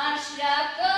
marchará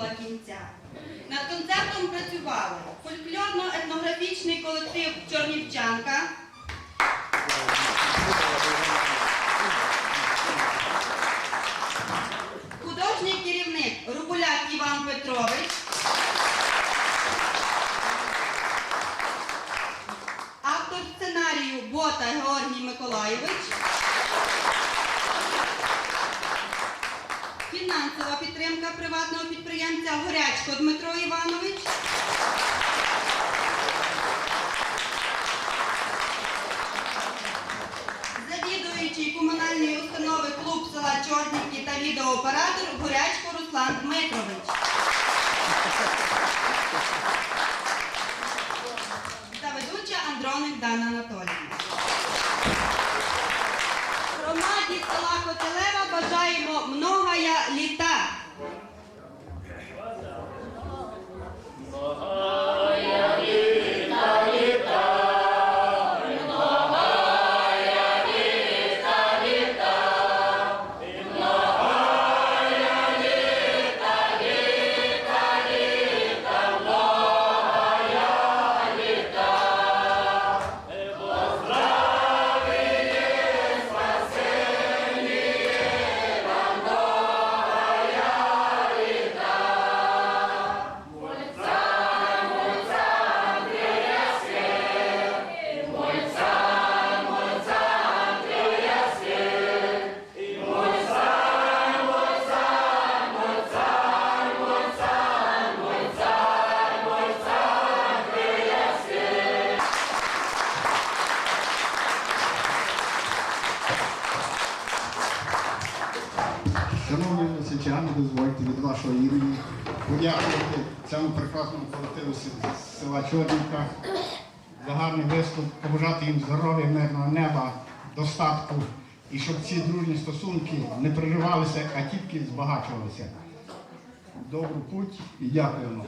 добігла кінця. Над концертом працювали фольклорно-етнографічний колектив Чорнівчанка, художній керівник Рубуляк Іван Петрович, автор сценарію Бота Георгій Миколайович. Фінансова підтримка приватного підприємця Горячко Дмитро Іванович. Шановні місячани, дозвольте від вашого імені подякувати цьому прекрасному колективу села Чорнівка за гарний виступ, побажати їм здоров'я, мирного неба, достатку і щоб ці дружні стосунки не приживалися, а тільки збагачувалися. Добру путь і дякуємо.